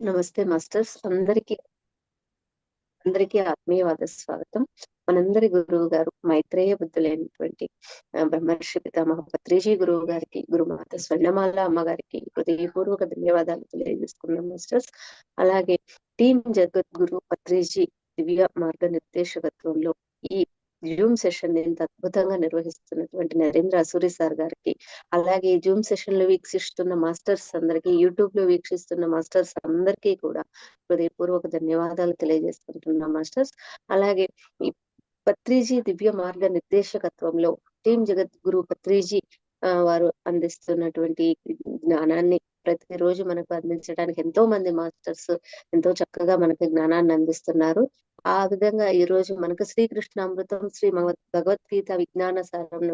నమస్తే మాస్టర్స్. అందరికి అందరికీ ఆత్మీయవాద స్వాగతం. మనందరి గురువు గారు మైత్రేయ బుద్ధులైనటువంటి బ్రహ్మర్షి పితామహ పత్రిజీ గురువు గారికి గురుమాత స్వర్ణమాల అమ్మగారికి హృదయపూర్వక ధన్యవాదాలు తెలియజేసుకున్నాం మాస్టర్స్. అలాగే టీం జగద్గురు పత్రిజీ దివ్య మార్గ నిర్దేశకత్వంలో ఈ జూమ్ సెషన్ ఎంత అద్భుతంగా నిర్వహిస్తున్నటువంటి నరేంద్ర అసూరి సార్ గారికి అలాగే జూమ్ సెషన్లో వీక్షిస్తున్న మాస్టర్స్ అందరికి యూట్యూబ్లో వీక్షిస్తున్న మాస్టర్స్ అందరికీ కూడా హృదయపూర్వక ధన్యవాదాలు తెలియజేసుకుంటున్నాం మాస్టర్స్. అలాగే ఈ పత్రిజీ దివ్య మార్గ నిర్దేశకత్వంలో టీం జగద్గురు పత్రిజీ ఆ, వారు అందిస్తున్నటువంటి జ్ఞానాన్ని ప్రతిరోజు మనకు అందించడానికి ఎంతో మంది మాస్టర్స్ ఎంతో చక్కగా మనకి జ్ఞానాన్ని అందిస్తున్నారు. ఆ విధంగా ఈ రోజు మనకు శ్రీకృష్ణామృతం శ్రీ భగవద్గీత విజ్ఞాన సారం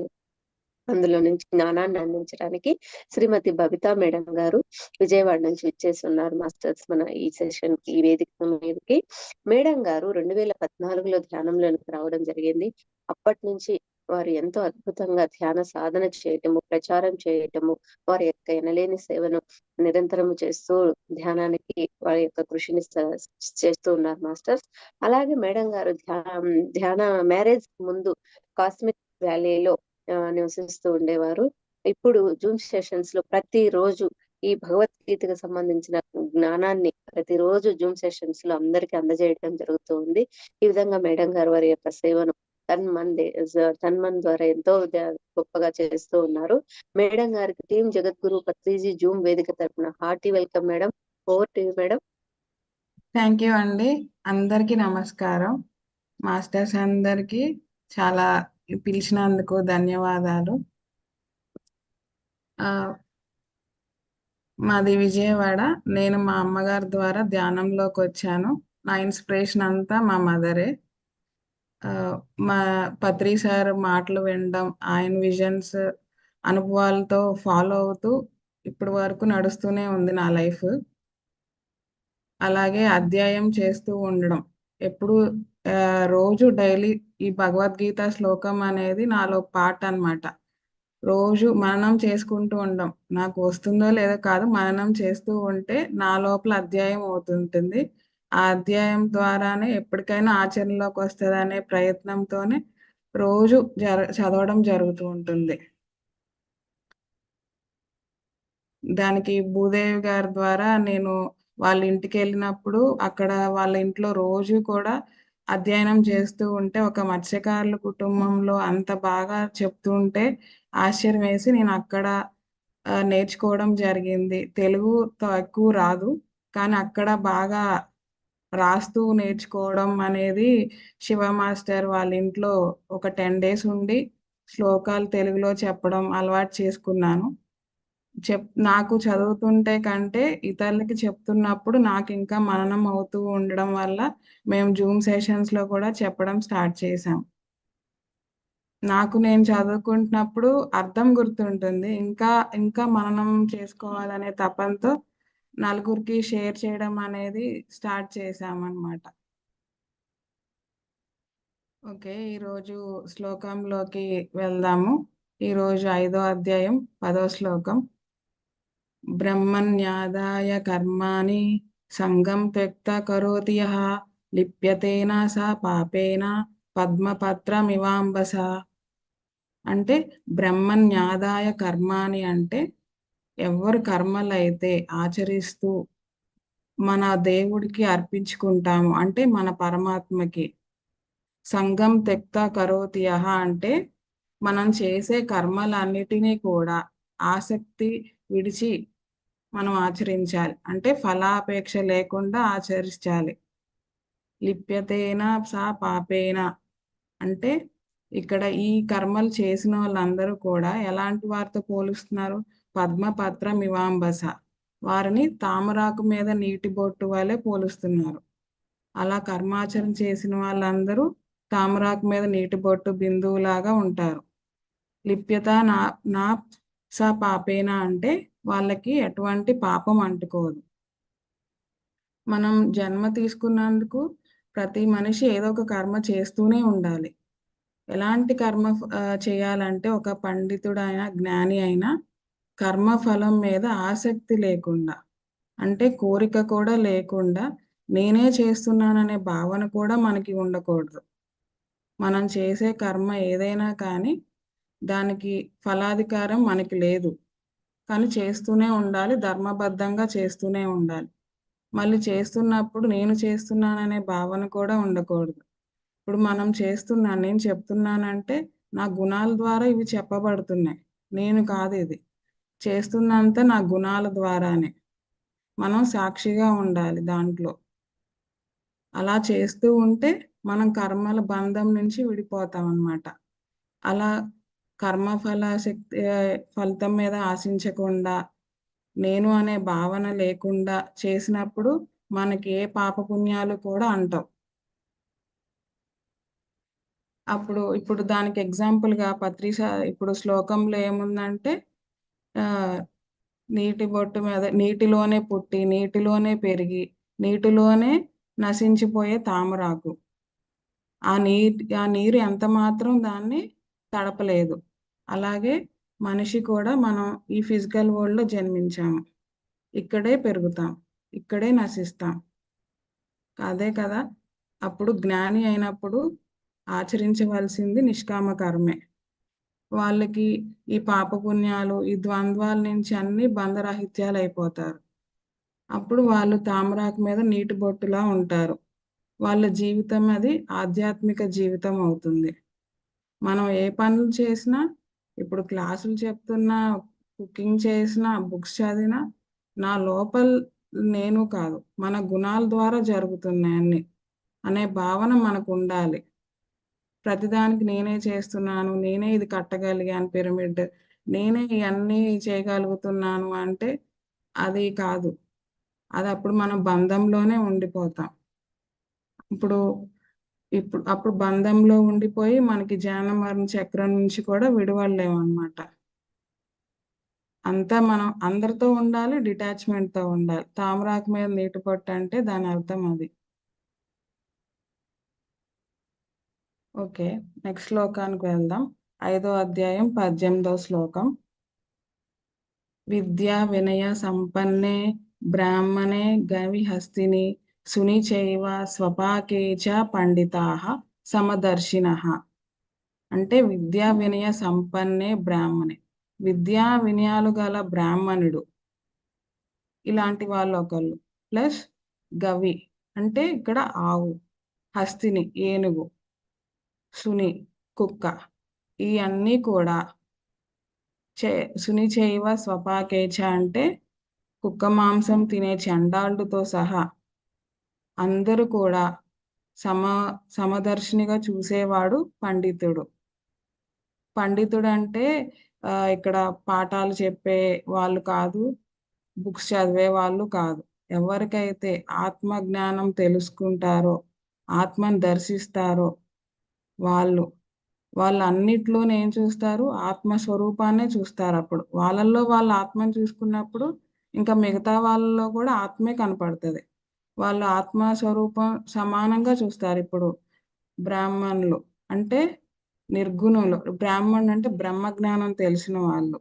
అందులో నుంచి జ్ఞానాన్ని అందించడానికి శ్రీమతి బబితా మేడం గారు విజయవాడ నుంచి ఇచ్చేస్తున్నారు ఉన్నారు మాస్టర్స్ మన ఈ సెషన్కి ఈ వేదిక మీదకి. మేడం గారు రెండు వేల పద్నాలుగులో ధ్యానంలోనికి రావడం జరిగింది. అప్పటి నుంచి వారు ఎంతో అద్భుతంగా ధ్యాన సాధన చేయటము ప్రచారం చేయటము వారి యొక్క ఎనలేని సేవను నిరంతరము చేస్తూ ధ్యానానికి వారి యొక్క కృషిని చేస్తూ ఉన్నారు మాస్టర్స్. అలాగే మేడం గారు ధ్యాన ధ్యాన మ్యారేజ్ ముందు కాస్మిక్ వ్యాలీలో నివసిస్తూ ఉండేవారు. ఇప్పుడు జూమ్ సెషన్స్లో ప్రతి రోజు ఈ భగవద్గీతకు సంబంధించిన జ్ఞానాన్ని ప్రతిరోజు జూమ్ సెషన్స్లో అందరికీ అందజేయడం జరుగుతూ ఉంది. ఈ విధంగా మేడం గారు వారి యొక్క సేవను తన్మన్ మన్ తన్మన్ ద్వారా ఎంతో గొప్పగా చేస్తూ ఉన్నారు. మేడం గారికి టీం జగద్గురు పత్రిజీ జూమ్ వేదిక తరఫున hearty welcome madam. Over to madam. Thank you అండి. అందరికీ నమస్కారం. మాస్టర్స్ అందరికీ చాలా పిలిచినందుకు ధన్యవాదాలు. ఆ, మాది విజయవాడ. నేను మా అమ్మగారి ద్వారా ధ్యానంలోకి వచ్చాను. నా ఇన్స్పిరేషన్ అంతా మా మదరే. మా పత్రి సార్ మాటలు వినడం ఆయన విజన్స్ అనుభవాలతో ఫాలో అవుతూ ఇప్పటి వరకు నడుస్తూనే ఉంది నా లైఫ్ అలాగే అధ్యాయం చేస్తూ ఉండడం. ఎప్పుడు రోజు డైలీ ఈ భగవద్గీత శ్లోకం అనేది నాలో పాట అన్నమాట. రోజు మననం చేసుకుంటూ ఉండం. నాకు వస్తుందో లేదో కాదు మననం చేస్తూ ఉంటే నా లోపల అధ్యాయం అవుతుంటుంది. ఆ అధ్యాయం ద్వారానే ఎప్పటికైనా ఆచరణలోకి వస్తుంది అనే ప్రయత్నంతోనే రోజు జర చదవడం జరుగుతూ ఉంటుంది. దానికి భూదేవి గారి ద్వారా నేను వాళ్ళ ఇంటికి వెళ్ళినప్పుడు అక్కడ వాళ్ళ ఇంట్లో రోజు కూడా అధ్యయనం చేస్తూ ఉంటే ఒక మత్స్యకారుల కుటుంబంలో అంత బాగా చెప్తూ ఉంటే ఆశ్చర్యం వేసి నేను అక్కడ నేర్చుకోవడం జరిగింది. తెలుగు ఎక్కువ రాదు కానీ అక్కడ బాగా రాస్తూ నేర్చుకోవడం అనేది శివ మాస్టర్ వాళ్ళ ఇంట్లో ఒక టెన్ డేస్ ఉండి శ్లోకాలు తెలుగులో చెప్పడం అలవాటు చేసుకున్నాను. చెప్ నాకు చదువుతుంటే కంటే ఇతరులకి చెప్తున్నప్పుడు నాకు ఇంకా మననం అవుతూ ఉండడం వల్ల మేము జూమ్ సెషన్స్లో కూడా చెప్పడం స్టార్ట్ చేసాం నాకు నేను చదువుకుంటున్నప్పుడు అర్థం గుర్తుంటుంది. ఇంకా ఇంకా మననం చేసుకోవాలనే తపంతో నలుగురికి షేర్ చేయడం అనేది స్టార్ట్ చేశామన్నమాట. ఓకే ఈరోజు శ్లోకంలోకి వెళ్దాము. ఈరోజు ఐదో అధ్యాయం పదో శ్లోకం. బ్రహ్మణ్యాదాయ కర్మాణి సంగం త్యక్త కరోతి యహ లిప్యతేన స పాపేన పద్మపత్రమివాంబస. అంటే బ్రహ్మణ్యాదాయ కర్మాణి అంటే ఎవరు కర్మలైతే ఆచరిస్తూ మన దేవుడికి అర్పించుకుంటాము అంటే మన పరమాత్మకి సంఘం తెక్త కరోతి యః అంటే మనం చేసే కర్మలన్నిటినీ కూడా ఆసక్తి విడిచి మనం ఆచరించాలి. అంటే ఫలాపేక్ష లేకుండా ఆచరించాలి. లిప్యతేనా సా పాపేనా అంటే ఇక్కడ ఈ కర్మలు చేసిన వాళ్ళందరూ కూడా ఎలాంటి వారితో పోలుస్తున్నారు? పద్మపత్రం మివాంబస. వారిని తామరాకు మీద నీటి బొట్టు వలె పోలుస్తున్నారు. అలా కర్మాచరణ చేసిన వాళ్ళందరూ తామరాకు మీద నీటి బొట్టు బిందువులాగా ఉంటారు. లిప్యత నా నా స పాపేనా అంటే వాళ్ళకి ఎటువంటి పాపం అంటుకోదు. మనం జన్మ తీసుకున్నందుకు ప్రతి మనిషి ఏదో ఒక కర్మ చేస్తూనే ఉండాలి. ఎలాంటి కర్మ చేయాలంటే ఒక పండితుడైన జ్ఞాని అయినా కర్మ ఫలం మీద ఆసక్తి లేకుండా అంటే కోరిక కూడా లేకుండా నేనే చేస్తున్నాననే భావన కూడా మనకి ఉండకూడదు. మనం చేసే కర్మ ఏదైనా కానీ దానికి ఫలాధికారం మనకి లేదు. కానీ చేస్తూనే ఉండాలి ధర్మబద్ధంగా చేస్తూనే ఉండాలి. మళ్ళీ చేస్తున్నప్పుడు నేను చేస్తున్నాననే భావన కూడా ఉండకూడదు. ఇప్పుడు మనం చేస్తున్నాను నేను చెప్తున్నానంటే నా గుణాల ద్వారా ఇవి చెప్పబడుతున్నాయి. నేను కాదు ఇది. చేస్తున్నంత నా గుణాల ద్వారానే. మనం సాక్షిగా ఉండాలి దాంట్లో. అలా చేస్తూ ఉంటే మనం కర్మల బంధం నుంచి విడిపోతాం అన్నమాట అలా కర్మఫల శక్తి ఫలితం మీద ఆశించకుండా నేను అనే భావన లేకుండా చేసినప్పుడు మనకి ఏ పాపపుణ్యాలు కూడా అంటాం అప్పుడు ఇప్పుడు దానికి ఎగ్జాంపుల్గా పత్రిస ఇప్పుడు శ్లోకంలో ఏముందంటే నీటి బొట్టు మీద నీటిలోనే పుట్టి నీటిలోనే పెరిగి నీటిలోనే నశించిపోయే తామరాకు. ఆ నీటి ఆ నీరు ఎంత మాత్రం దాన్ని తడపలేదు. అలాగే మనిషి కూడా మనం ఈ ఫిజికల్ వరల్డ్లో జన్మించాము. ఇక్కడే పెరుగుతాం ఇక్కడే నశిస్తాం. అదే కదా అప్పుడు జ్ఞాని అయినప్పుడు ఆచరించవలసింది నిష్కామ కర్మే. వాళ్ళకి ఈ పాపపుణ్యాలు ఈ ద్వంద్వాల నుంచి అన్ని బంధరాహిత్యాలు అయిపోతారు. అప్పుడు వాళ్ళు తామరాకు మీద నీటి బొట్టులా ఉంటారు. వాళ్ళ జీవితం అది ఆధ్యాత్మిక జీవితం అవుతుంది. మనం ఏ పనులు చేసినా ఇప్పుడు క్లాసులు చెప్తున్నా కుకింగ్ చేసినా బుక్స్ చదివినా నా లోపల నేను కాదు మన గుణాల ద్వారా జరుగుతున్నాయి అన్ని అనే భావన మనకు ఉండాలి. ప్రతిదానికి నేనే చేస్తున్నాను నేనే ఇది కట్టగలిగాను పిరమిడ్ నేనే ఇవన్నీ చేయగలుగుతున్నాను అంటే అది కాదు. అది అప్పుడు మనం బంధంలోనే ఉండిపోతాం. ఇప్పుడు ఇప్పుడు అప్పుడు బంధంలో ఉండిపోయి మనకి జ్ఞాన మరణ చక్రం నుంచి కూడా విడవలేము అనమాట అంతా మనం అందరితో ఉండాలి డిటాచ్మెంట్తో ఉండాలి. తామరాకు మీద నీటి పొట్టు అంటే దాని అర్థం అది. ఓకే నెక్స్ట్ శ్లోకానికి వెళ్దాం. ఐదో అధ్యాయం పద్దెనిమిదో శ్లోకం. విద్యా వినయ సంపన్నే బ్రాహ్మణే గవిహస్తిని సుని చైవ స్వపాకే చ పండితా సమదర్శిన. అంటే విద్యా వినయ సంపన్నే బ్రాహ్మణే. విద్యా వినయాలు గల బ్రాహ్మణుడు. ఇలాంటి వాళ్ళు ఒకళ్ళు ప్లస్ గవి. అంటే ఇక్కడ ఆవు. హస్తిని ఏనుగు. సుని కుక్క. ఈ అన్నీ కూడా చే సుని చేయవ స్వపాకేచ అంటే కుక్క మాంసం తినే చండాలుడితో సహా అందరూ కూడా సమ సమదర్శినిగా చూసేవాడు పండితుడు. పండితుడు అంటే ఇక్కడ పాఠాలు చెప్పే వాళ్ళు కాదు బుక్స్ చదివే వాళ్ళు కాదు. ఎవరికైతే ఆత్మ జ్ఞానం తెలుసుకుంటారో ఆత్మను దర్శిస్తారో వాళ్ళు. వాళ్ళు అన్నిట్లోనే ఏం చూస్తారు? ఆత్మస్వరూపాన్నే చూస్తారు అప్పుడు. వాళ్ళల్లో వాళ్ళ ఆత్మను చూసుకున్నప్పుడు ఇంకా మిగతా వాళ్ళలో కూడా ఆత్మే కనపడుతుంది. వాళ్ళు ఆత్మస్వరూపం సమానంగా చూస్తారు ఇప్పుడు. బ్రాహ్మణులు అంటే నిర్గుణులు. బ్రాహ్మణులు అంటే బ్రహ్మ జ్ఞానం తెలిసిన వాళ్ళు.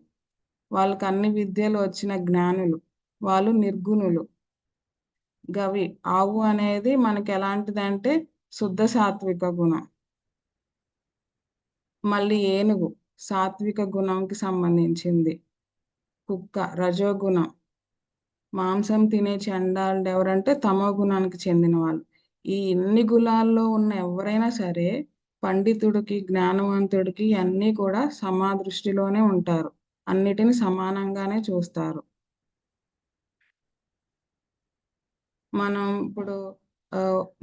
వాళ్ళకి అన్ని విద్యలు వచ్చిన జ్ఞానులు. వాళ్ళు నిర్గుణులు. గవి. ఆవు అనేది మనకి ఎలాంటిదంటే శుద్ధ సాత్విక గుణం. మళ్ళీ ఏనుగు సాత్విక గుణంకి సంబంధించింది. కుక్క రజోగుణం. మాంసం తినే చండాలు ఎవరంటే తమో గుణానికి చెందిన వాళ్ళు. ఈ ఎన్ని గుణాల్లో ఉన్న ఎవరైనా సరే పండితుడికి జ్ఞానవంతుడికి అన్నీ కూడా సమాదృష్టిలోనే ఉంటారు. అన్నిటిని సమానంగానే చూస్తారు. మనం ఇప్పుడు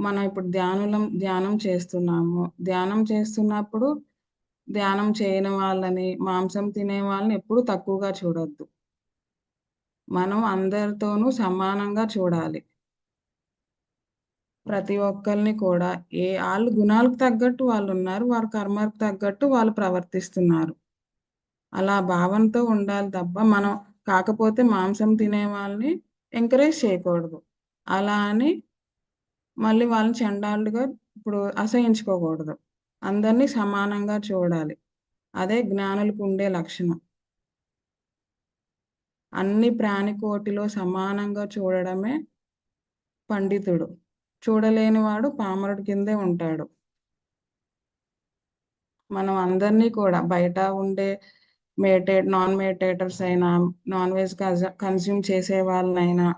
మనం ఇప్పుడు ధ్యానులం ధ్యానం చేస్తున్నాము. ధ్యానం చేస్తున్నప్పుడు ధ్యానం చేయని వాళ్ళని మాంసం తినే వాళ్ళని ఎప్పుడు తక్కువగా చూడొద్దు. మనం అందరితోనూ సమానంగా చూడాలి. ప్రతి ఒక్కరిని కూడా ఏ వాళ్ళు గుణాలకు తగ్గట్టు వాళ్ళు ఉన్నారు వారి కర్మకు తగ్గట్టు వాళ్ళు ప్రవర్తిస్తున్నారు. అలా భావంతో ఉండాలి తప్ప మనం కాకపోతే మాంసం తినే వాళ్ళని ఎంకరేజ్ చేయకూడదు. అలా అని మళ్ళీ వాళ్ళని చండాలుగా ఇప్పుడు అసహించుకోకూడదు. అందరినీ సమానంగా చూడాలి. అదే జ్ఞానులకు ఉండే లక్షణం. అన్ని ప్రాణికోటిలో సమానంగా చూడడమే పండితుడు. చూడలేనివాడు పామరుడి కిందే ఉంటాడు. మనం అందరినీ కూడా బయట ఉండే మేటేట్ నాన్ మేటేటర్స్ అయినా నాన్ వెజ్ కన్స్యూమ్ చేసే వాళ్ళనైనా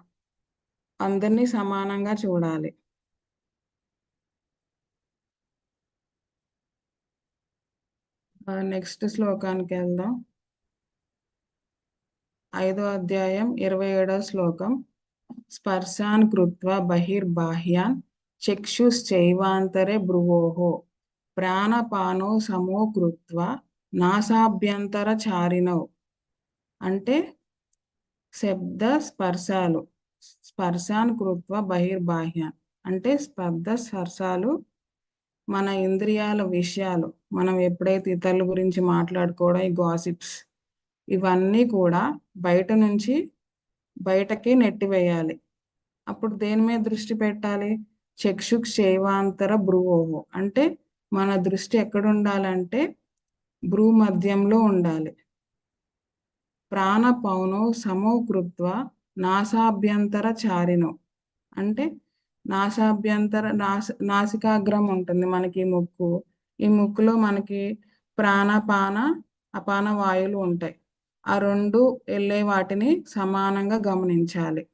అందరినీ సమానంగా చూడాలి. నెక్స్ట్ శ్లోకానికి వెళ్దాం. ఐదో అధ్యాయం ఇరవై ఏడో శ్లోకం. స్పర్శాన్ కృత్వా బహిర్బాహ్యాన్ చక్షుశ్చైవాంతరే భ్రువోహో. ప్రాణపానో సమో కృత్వా నాసాభ్యంతర చారినౌ. అంటే శబ్ద స్పర్శాలు. స్పర్శాన్ కృత్వ బహిర్బాహ్యాన్. అంటే స్పర్ధ స్పర్శాలు మన ఇంద్రియాల విషయాలు. మనం ఎప్పుడైతే ఇతరుల గురించి మాట్లాడుకోవడం ఈ గాసిప్స్ ఇవన్నీ కూడా బయట నుంచి బయటకి నెట్టివేయాలి అప్పుడు దేని మీద దృష్టి పెట్టాలి? చక్షుక్ శైవాంతర భ్రువోహో. అంటే మన దృష్టి ఎక్కడ ఉండాలంటే భ్రూ మధ్యంలో ఉండాలి. ప్రాణ పౌనో సమో కృత్వ నాసాభ్యంతర చారినో. అంటే నాసాభ్యంతర నాస నాసికాగ్రం ఉంటుంది మనకి ముక్కు. ఈ ముక్కులో మనకి ప్రాణపాన అపాన వాయువులు ఉంటాయి. ఆ రెండు వెళ్ళే వాటిని సమానంగా గమనించాలి.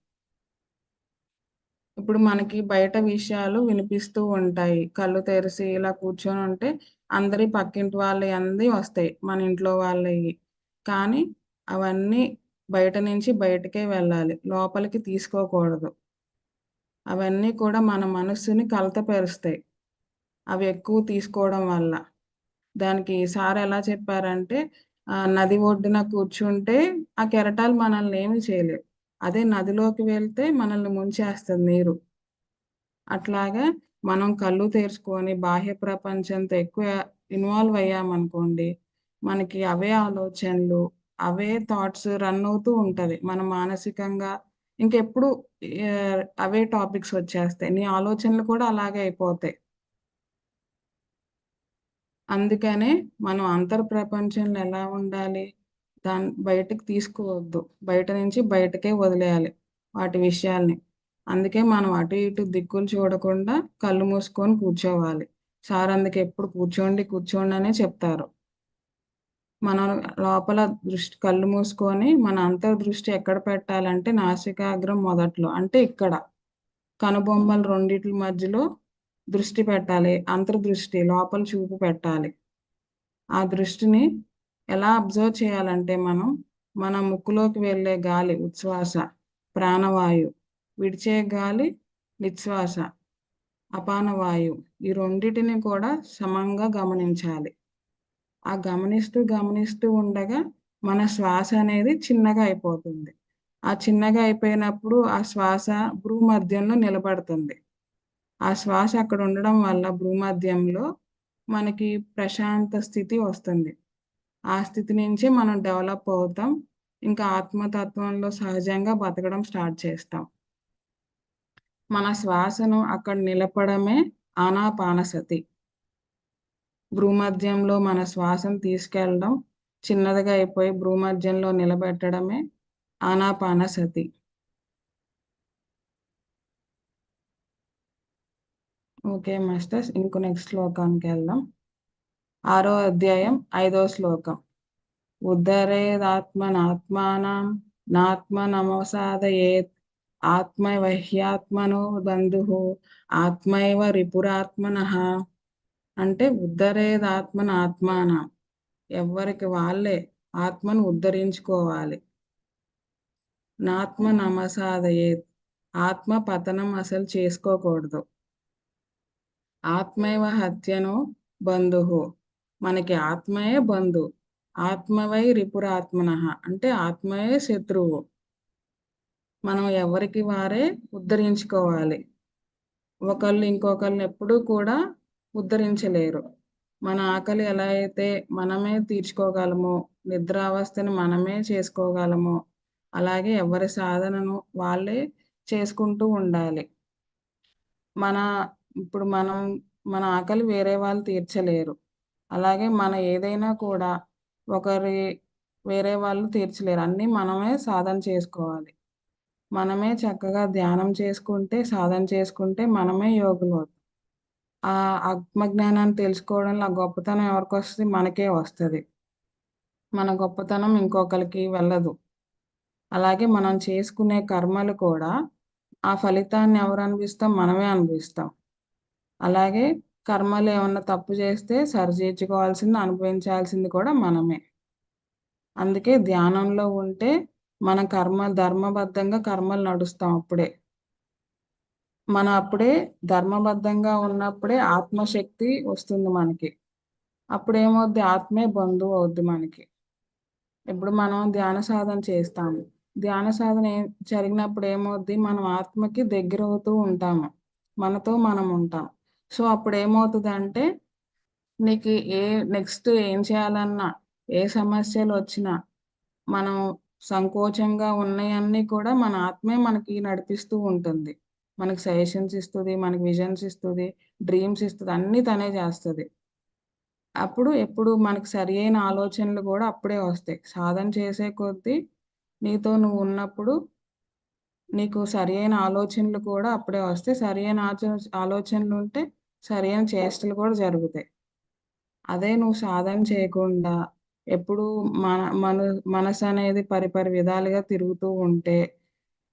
ఇప్పుడు మనకి బయట విషయాలు వినిపిస్తూ ఉంటాయి. కళ్ళు తెరిచి ఇలా కూర్చొని ఉంటే అందరి పక్కింటి వాళ్ళవి అంది వస్తాయి మన ఇంట్లో వాళ్ళవి. కానీ అవన్నీ బయట నుంచి బయటకే వెళ్ళాలి. లోపలికి తీసుకోకూడదు. అవన్నీ కూడా మన మనస్సుని కలతపరుస్తాయి అవి ఎక్కువ తీసుకోవడం వల్ల. దానికి సార్ ఎలా చెప్పారంటే నది ఒడ్డున కూర్చుంటే ఆ కెరటాలు మనల్ని ఏమి చేయలేవు. అదే నదిలోకి వెళ్తే మనల్ని ముంచేస్తుంది నీరు. అట్లాగా మనం కళ్ళు తెరుచుకొని బాహ్య ప్రపంచంతో ఎక్కువ ఇన్వాల్వ్ అయ్యామనుకోండి మనకి అవే ఆలోచనలు అవే థాట్స్ రన్ అవుతూ ఉంటుంది. మన మానసికంగా ఇంకెప్పుడు అవే టాపిక్స్ వచ్చేస్తాయి. నీ ఆలోచనలు కూడా అలాగే అయిపోతాయి. అందుకనే మనం అంతర్ ప్రపంచంలో ఎలా ఉండాలి? దాని బయటకు తీసుకోవద్దు. బయట నుంచి బయటకే వదిలేయాలి వాటి విషయాల్ని. అందుకే మనం అటు ఇటు దిక్కులు చూడకుండా కళ్ళు మూసుకొని కూర్చోవాలి. సార్ అందుకే ఎప్పుడు కూర్చోండి కూర్చోండి అనే చెప్తారు. మనం లోపల దృష్టి కళ్ళు మూసుకొని మన అంతర్దృష్టి ఎక్కడ పెట్టాలంటే నాసికాగ్రం మొదట్లో అంటే ఇక్కడ. కనుబొమ్మలు రెండిట్ల మధ్యలో దృష్టి పెట్టాలి అంతర్దృష్టి లోపల చూపు పెట్టాలి. ఆ దృష్టిని ఎలా అబ్జర్వ్ చేయాలంటే మనం మన ముక్కులోకి వెళ్ళే గాలి ఉచ్ఛ్వాస ప్రాణవాయు విడిచే గాలి నిశ్వాస అపానవాయు ఈ రెండిటిని కూడా సమంగా గమనించాలి. ఆ గమనిస్తూ గమనిస్తూ ఉండగా మన శ్వాస అనేది చిన్నగా అయిపోతుంది. ఆ చిన్నగా అయిపోయినప్పుడు ఆ శ్వాస భూమధ్యంలో నిలబడుతుంది. ఆ శ్వాస అక్కడ ఉండడం వల్ల భూమధ్యంలో మనకి ప్రశాంత స్థితి వస్తుంది. ఆ స్థితి నుంచి మనం డెవలప్ అవుతాం. ఇంకా ఆత్మతత్వంలో సహజంగా బతకడం స్టార్ట్ చేస్తాం. మన శ్వాసను అక్కడ నిలపడమే ఆనాపానసతి. భూమధ్యంలో మన శ్వాసను తీసుకెళ్ళడం చిన్నదిగా అయిపోయి భూమధ్యంలో నిలబెట్టడమే ఆనాపానసతి. Okay masters. ఇంకో నెక్స్ట్ శ్లోకానికి వెళ్దాం. ఆరో అధ్యాయం ఐదో శ్లోకం. ఉద్ధరేదాత్మనాత్మానం నాత్మనమోసాదయేత్. ఆత్మైవహ్యాత్మనో బంధు ఆత్మైవ రిపురాత్మన. అంటే ఉద్ధరేదాత్మన ఆత్మాన ఎవరికి వాళ్ళే ఆత్మను ఉద్ధరించుకోవాలి. నాత్మ నమసాదయేత్ ఆత్మ పతనం అసలు చేసుకోకూడదు. ఆత్మైవ హత్యను బంధువు మనకి ఆత్మయే బంధు. ఆత్మవై రిపురాత్మన అంటే ఆత్మయే శత్రువు. మనం ఎవరికి వారే ఉద్ధరించుకోవాలి. ఒకళ్ళు ఇంకొకరిని ఎప్పుడూ కూడా ఉద్ధరించలేరు. మన ఆకలి ఎలా అయితే మనమే తీర్చుకోగలమో నిద్రావస్థని మనమే చేసుకోగలమో అలాగే ఎవరి సాధనను వాళ్ళే చేసుకుంటూ ఉండాలి. మన ఇప్పుడు మనం మన ఆకలి వేరే వాళ్ళు తీర్చలేరు. అలాగే మన ఏదైనా కూడా ఒకరి వేరే వాళ్ళు తీర్చలేరు. అన్నీ మనమే సాధన చేసుకోవాలి. మనమే చక్కగా ధ్యానం చేసుకుంటే సాధన చేసుకుంటే మనమే యోగులు అవుతాం. ఆ ఆత్మజ్ఞానాన్ని తెలుసుకోవడంలో ఆ గొప్పతనం ఎవరికి వస్తుంది? మనకే వస్తుంది. మన గొప్పతనం ఇంకొకరికి వెళ్ళదు. అలాగే మనం చేసుకునే కర్మలు కూడా ఆ ఫలితాన్ని ఎవరు అనిపిస్తాం? మనమే అనిపిస్తాం. అలాగే కర్మలు ఏమన్నా తప్పు చేస్తే సరిచేర్చుకోవాల్సింది అనుభవించాల్సింది కూడా మనమే. అందుకే ధ్యానంలో ఉంటే మన కర్మ ధర్మబద్ధంగా కర్మలు నడుస్తాం అప్పుడే. మన అప్పుడే ధర్మబద్ధంగా ఉన్నప్పుడే ఆత్మశక్తి వస్తుంది మనకి. అప్పుడు ఏమవుద్ది ఆత్మే బంధువు అవుద్ది మనకి. ఇప్పుడు మనం ధ్యాన సాధన చేస్తాము. ధ్యాన సాధన ఏం జరిగినప్పుడు ఏమవుద్ది? మనం ఆత్మకి దగ్గర అవుతూ ఉంటాము. మనతో మనం ఉంటాం. సో అప్పుడు ఏమవుతుంది అంటే నీకు ఏ నెక్స్ట్ ఏం చేయాలన్నా ఏ సమస్యలు వచ్చినా మనం సంకోచంగా ఉన్నాయన్నీ కూడా మన ఆత్మే మనకి నడిపిస్తూ ఉంటుంది. మనకి సజెషన్స్ ఇస్తుంది మనకి విజన్స్ ఇస్తుంది డ్రీమ్స్ ఇస్తుంది అన్నీ తనే చేస్తుంది. అప్పుడు ఎప్పుడు మనకి సరి అయిన ఆలోచనలు కూడా అప్పుడే వస్తాయి. సాధన చేసే కొద్దీ నీతో నువ్వు ఉన్నప్పుడు నీకు సరి అయిన ఆలోచనలు కూడా అప్పుడే వస్తాయి. సరి అయిన ఆలోచనలు ఉంటే సరి అయిన చేష్టలు కూడా జరుగుతాయి. అదే నువ్వు సాధన చేయకుండా ఎప్పుడు మన మన మనసు అనేది పరిపరి విధాలుగా తిరుగుతూ ఉంటే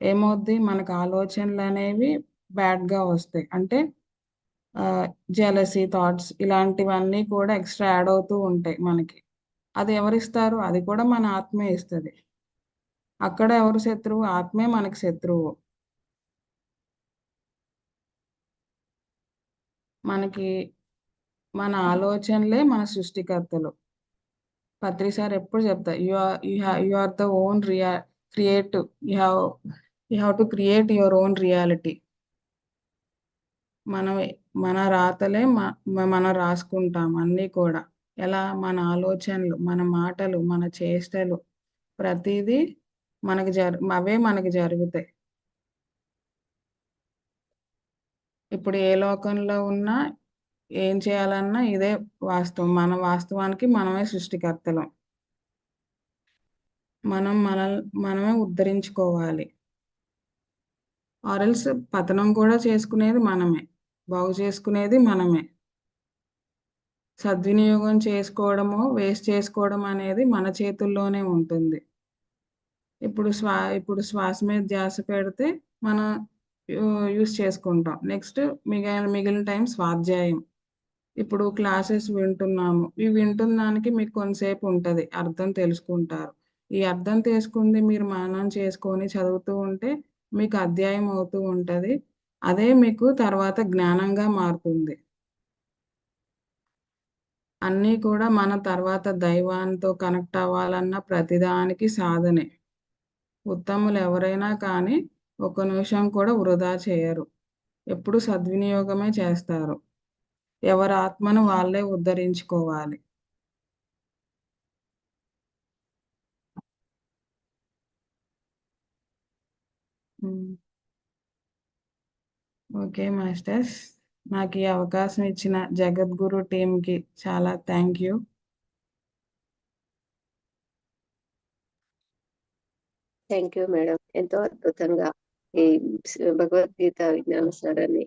ఏమవుద్ది? మనకు ఆలోచనలు అనేవి బ్యాడ్గా వస్తాయి. అంటే జెలసీ థాట్స్ ఇలాంటివన్నీ కూడా ఎక్స్ట్రా యాడ్ అవుతూ ఉంటాయి మనకి. అది ఎవరిస్తారు? అది కూడా మన ఆత్మే ఇస్తుంది. అక్కడ ఎవరు శత్రువు? ఆత్మే మనకి శత్రువు. మనకి మన ఆలోచనలే మన సృష్టికర్తలు. పత్రి సార్ ఎప్పుడు చెప్తా you are you have you are the own Riya create you have you have to create your own reality మనం మన రాతలే మనం రాసుకుంటాం అన్నీ కూడా. ఎలా? మన ఆలోచనలు మన మాటలు మన చేష్టలు ప్రతిదీ మనకి జరు అవే మనకి జరుగుతాయి. ఇప్పుడు ఏ లోకంలో ఉన్నా ఏం చేయాలన్నా ఇదే వాస్తవం. మన వాస్తవానికి మనమే సృష్టికర్తలం. మనం మన మనమే ఉద్ధరించుకోవాలి. ఆరల్స్ పతనం కూడా చేసుకునేది మనమే. బాగు చేసుకునేది మనమే. సద్వినియోగం చేసుకోవడము వేస్ట్ చేసుకోవడం అనేది మన చేతుల్లోనే ఉంటుంది. ఇప్పుడు శ్వా ఇప్పుడు శ్వాస మీద ధ్యాస పెడితే మన యూస్ చేసుకుంటాం. నెక్స్ట్ మిగిలిన మిగిలిన టైం స్వాధ్యాయం. ఇప్పుడు క్లాసెస్ వింటున్నాము. ఇవి వింటున్న దానికి మీకు కొంతసేపు ఉంటుంది. అర్థం తెలుసుకుంటారు. ఈ అర్థం తెలుసుకుంది మీరు మననం చేసుకొని చదువుతూ ఉంటే మీకు అధ్యాయం అవుతూ ఉంటుంది. అదే మీకు తర్వాత జ్ఞానంగా మారుతుంది. అన్నీ కూడా మన తర్వాత దైవాంతో కనెక్ట్ అవ్వాలన్న ప్రతిదానికి సాధనే. ఉత్తములు ఎవరైనా కానీ ఒక నిమిషం కూడా వృధా చేయరు. ఎప్పుడు సద్వినియోగమే చేస్తారు. ఎవరి ఆత్మను వాళ్ళే ఉద్ధరించుకోవాలి. ఓకే మాస్టర్స్ నాకు ఈ అవకాశం ఇచ్చిన జగద్గురు టీంకి చాలా thank you. Thank you madam. ఎంతో అద్భుతంగా ఈ భగవద్గీత విజ్ఞాన సారాన్ని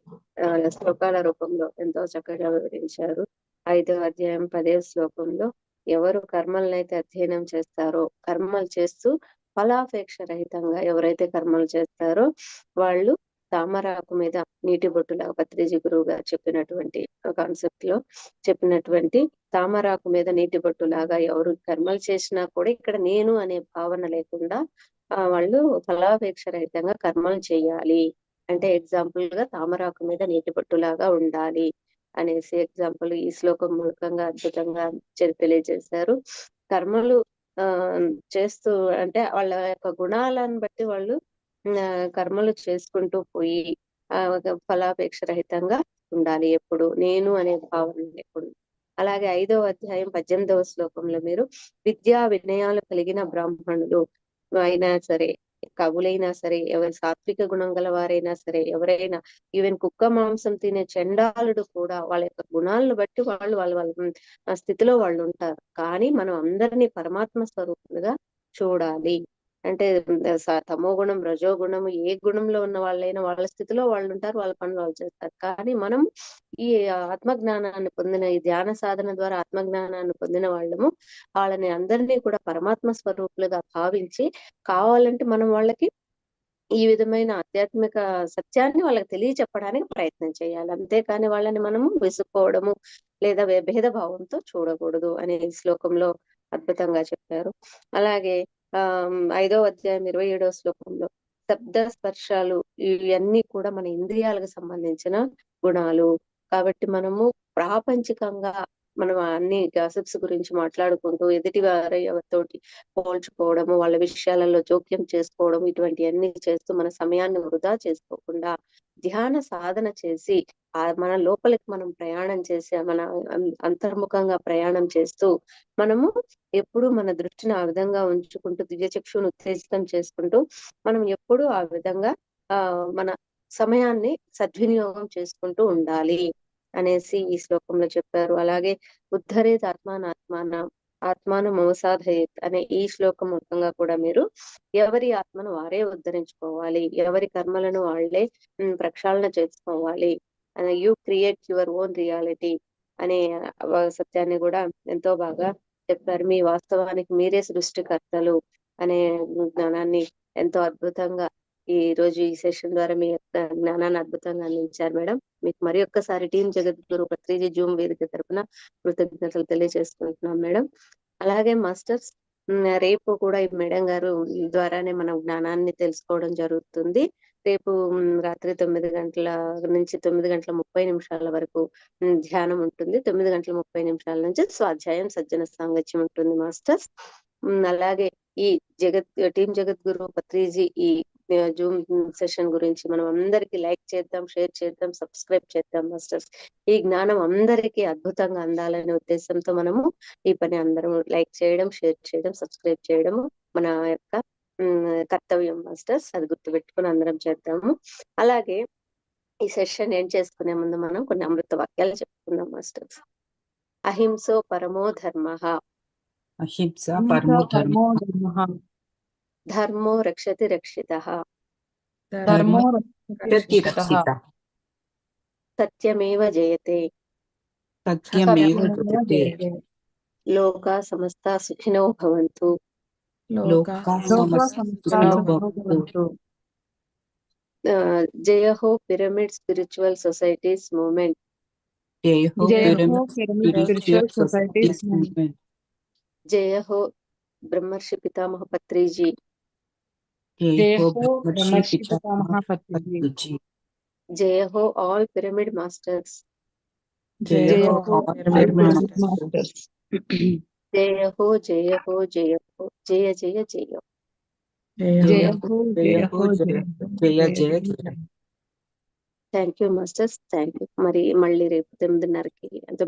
శ్లోకాల రూపంలో ఎంతో చక్కగా వివరించారు. ఐదవ అధ్యాయం పదే శ్లోకంలో ఎవరు కర్మలనైతే అధ్యయనం చేస్తారో కర్మలు చేస్తూ ఫలాపేక్ష రహితంగా ఎవరైతే కర్మలు చేస్తారో వాళ్ళు తామరాకు మీద నీటి బొట్టులాగా పత్రిజీ గురువు గారు చెప్పినటువంటి కాన్సెప్ట్లో చెప్పినటువంటి తామరాకు మీద నీటి బొట్టులాగా ఎవరు కర్మలు చేసినా కూడా ఇక్కడ నేను అనే భావన లేకుండా వాళ్ళు ఫలాపేక్ష రహితంగా కర్మలు చేయాలి. అంటే ఎగ్జాంపుల్గా తామరాకు మీద నీటి పట్టులాగా ఉండాలి అనేసి ఎగ్జాంపుల్ ఈ శ్లోకం మూలకంగా అద్భుతంగా తెలియజేశారు. కర్మలు ఆ చేస్తూ అంటే వాళ్ళ యొక్క గుణాలను బట్టి వాళ్ళు కర్మలు చేసుకుంటూ పోయి ఆ ఫలాపేక్ష రహితంగా ఉండాలి ఎప్పుడు. నేను అనే భావన లేకుండా. అలాగే ఐదవ అధ్యాయం పద్దెనిమిదవ శ్లోకంలో మీరు విద్యా వినయాలు కలిగిన బ్రాహ్మణులు అయినా సరే కవులైనా సరే ఎవరి సాత్విక గుణం గల వారైనా సరే ఎవరైనా ఈవెన్ కుక్క మాంసం తినే చండాలుడు కూడా వాళ్ళ యొక్క గుణాలను బట్టి వాళ్ళు వాళ్ళ వాళ్ళ స్థితిలో వాళ్ళు ఉంటారు. కానీ మనం అందరినీ పరమాత్మ స్వరూపులుగా చూడాలి. అంటే తమో గుణం రజో గుణం ఏ గుణంలో ఉన్న వాళ్ళైనా వాళ్ళ స్థితిలో వాళ్ళు ఉంటారు వాళ్ళ పనులు వాళ్ళు చేస్తారు. కానీ మనం ఈ ఆత్మజ్ఞానాన్ని పొందిన ఈ ధ్యాన సాధన ద్వారా ఆత్మజ్ఞానాన్ని పొందిన వాళ్ళము వాళ్ళని అందరినీ కూడా పరమాత్మ స్వరూపులుగా భావించి కావాలంటే మనం వాళ్ళకి ఈ విధమైన ఆధ్యాత్మిక సత్యాన్ని వాళ్ళకి తెలియచెప్పడానికి ప్రయత్నం చేయాలి. అంతేకాని వాళ్ళని మనము విసుక్కోవడము లేదా భేదభావంతో చూడకూడదు అనే శ్లోకంలో అద్భుతంగా చెప్పారు. అలాగే ఐదో అధ్యాయం ఇరవై ఏడో శ్లోకంలో శబ్ద స్పర్శాలు ఇవన్నీ కూడా మన ఇంద్రియాలకు సంబంధించిన గుణాలు. కాబట్టి మనము ప్రాపంచికంగా మనం అన్ని గాసిప్స్ గురించి మాట్లాడుకుంటూ ఎదుటి వారి ఎవరితోటి పోల్చుకోవడము వాళ్ళ విషయాలలో జోక్యం చేసుకోవడం ఇటువంటి అన్ని చేస్తూ మన సమయాన్ని వృధా చేసుకోకుండా ధ్యాన సాధన చేసి ఆ మన లోపలికి మనం ప్రయాణం చేసి మన అంతర్ముఖంగా ప్రయాణం చేస్తూ మనము ఎప్పుడు మన దృష్టిని ఆ విధంగా ఉంచుకుంటూ దివ్యచక్షుని ఉత్తేజితం చేసుకుంటూ మనం ఎప్పుడు ఆ విధంగా ఆ మన సమయాన్ని సద్వినియోగం చేసుకుంటూ ఉండాలి. అనేసి ఈ శ్లోకంలో చెప్పారు. అలాగే ఉద్ధరేత్ ఆత్మానాత్మాన ఆత్మాను మమసాధయేత్ అనే ఈ శ్లోకం మొత్తంగా కూడా మీరు ఎవరి ఆత్మను వారే ఉద్ధరించుకోవాలి ఎవరి కర్మలను వాళ్ళే ప్రక్షాళన చేసుకోవాలి you create your own reality అనే సత్యాన్ని కూడా ఎంతో బాగా చెప్పారు. మీ వాస్తవానికి మీరే సృష్టికర్తలు అనే జ్ఞానాన్ని ఎంతో అద్భుతంగా ఈ రోజు ఈ సెషన్ ద్వారా మీ యొక్క జ్ఞానాన్ని అద్భుతంగా అందించారు మేడం. మీకు మరి ఒక్కసారి టీం జగద్గురు పత్రిజీ జూమ్ వేదిక తరపున కృతజ్ఞతలు తెలియజేసుకుంటున్నాం మేడం. అలాగే మాస్టర్స్ రేపు కూడా ఈ మేడం గారు ద్వారానే మనం జ్ఞానాన్ని తెలుసుకోవడం జరుగుతుంది. రేపు రాత్రి తొమ్మిది గంటల నుంచి తొమ్మిది గంటల ముప్పై నిమిషాల వరకు ధ్యానం ఉంటుంది. తొమ్మిది గంటల ముప్పై నిమిషాల నుంచి స్వాధ్యాయం సజ్జన సాంగత్యం ఉంటుంది మాస్టర్స్. అలాగే ఈ జగత్ టీం జగద్గురు పత్రిజీ ఈ జూమ్ సెషన్ గురించి మనం అందరికి లైక్ చేద్దాం షేర్ చేద్దాం సబ్స్క్రైబ్ చేద్దాం మాస్టర్స్. ఈ జ్ఞానం అందరికీ అద్భుతంగా అందాలనే ఉద్దేశంతో మనము ఈ పని అందరం లైక్ చేయడం షేర్ చేయడం సబ్స్క్రైబ్ చేయడం మన యొక్క కర్తవ్యం మాస్టర్స్. అది గుర్తుపెట్టుకుని అందరం చేద్దాము. అలాగే ఈ సెషన్ ఏం చేసుకునే ముందు మనం కొన్ని అమృత వాక్యాలు చెప్పుకుందాం మాస్టర్స్. అహింసో పరమో ధర్మ. అహింస అహింస పరమో ధర్మ. धर्मो रक्षति रक्षितः। धर्मो सत्यमेव जयते। सत्यमेव जयते। लोका समस्ता सुखिनो भवन्तु। जय हो पिरामिड स्पिरिचुअल सोसाइटीज मूवमेंट जय हो पिरामिड स्पिरिचुअल सोसाइटीज मूवमेंट जय हो ब्रह्मर्षि पितामह पत्री जी స్పిరిచువల్ సొసైటీస్ మూమెంట్ జయ హో జయ హో pyramid pyramid spiritual spiritual societies societies movement జయ హో బ్రహ్మర్షి పితామహ పత్రిజీ జయ జయ హో హో బ్రహ్మర్షి బ్రహ్మర్షి పితామహ పితామహ పత్రిజీ పత్రిజీ జయ హో ఆల్ పిరమిడ్ మాస్టర్స్ జయ జయ హో హో ఆల్ పిరమిడ్ పిరమిడ్ మాస్టర్స్ జయ హో జయ హో జయ హో జయ జయ జయ జయ జయ హో జయ జయ హో హో జయ జయ జయ జయ జయ thank you masters thank you మరి మళ్ళీ రేపు తొమ్మిదిన్నరకి